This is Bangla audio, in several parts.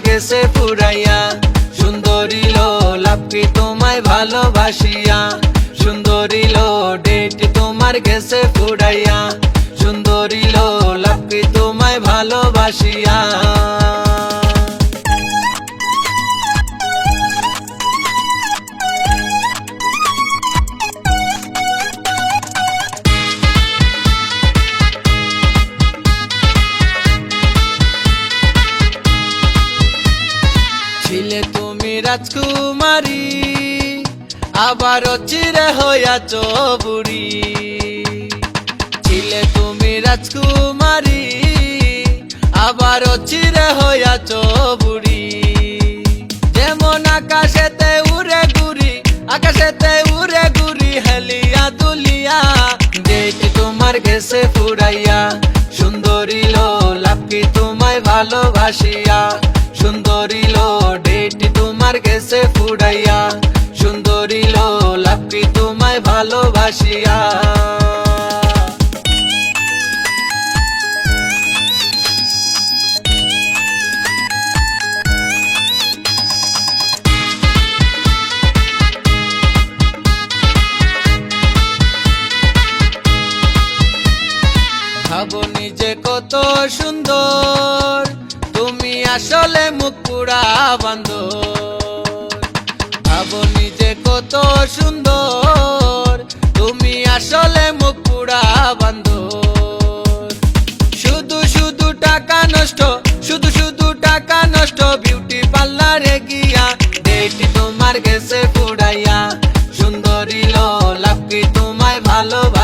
গেছে পুরাইয়া। সুন্দরী লো লাপি তোমায় ভালোবাসিয়া। সুন্দরী লো, ডেট তোমার গেছে পুরাইয়া। সুন্দরী লো লাপি তোমায় ভালোবাসিয়া। রাজকুমারী আবার চিরে হইয়াছ বুড়ি। ছিলে তুমি রাজকুমারী আবার চিরে হইয়াছ বুড়ি। যেমন আকাশেতে উড়ে গুড়ি আকাশেতে উড়ে গুড়ি হেলিয়া দুলিয়া। যেটি তোমার গেছে ফুরাইয়া, সুন্দরী লো লাপকি তোমায় ভালোবাসিয়া? সুন্দরী লো, ডেটি গেছে ফুরাইয়া। সুন্দরী লো লাপকি তোমায় ভালোবাসিয়া। ভাবো নিজে কত সুন্দর। তুমি আসলে পুরা বান্দর। ভাবো নিজে কত সুন্দর। তুমি আসলে পুরা বান্দর। শুধু শুধু টাকা নষ্ট, শুধু শুধু টাকা নষ্ট বিউটি পার্লারে গিয়া ডেটি তোমার গেছে ফুড়াইয়া সুন্দরী লাভ কি তোমায় ভালোবাসিয়া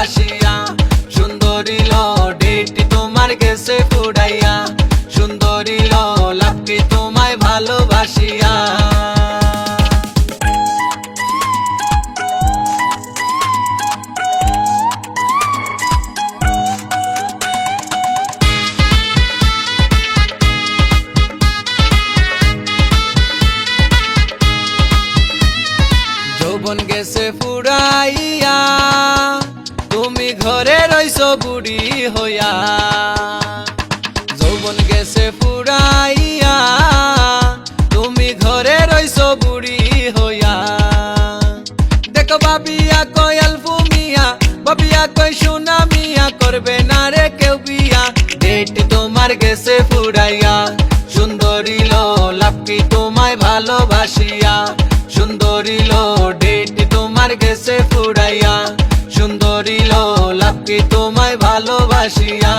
যৌবন গেছে ফুরাইয়া, তুমি ঘরে রইছ বুড়ি হইয়া। যৌবন গেছে ফুরাইয়া, তুমি ঘরে রইছ বুড়ি হইয়া। দেখো বাবিয়া কই আলফু মিয়া বাবিয়া কই সোনা মিয়া করবে না রে কেউ বিয়া। ডেট তোমার গেছে ফুরাইয়া, সুন্দরী লো লাপকি তোমায় ভালোবাসিয়া। সুন্দরী লো ডেট তোমার গেছে ফুরাইয়া। সুন্দরী লো লাপকি তোমায় ভালোবাসিয়া।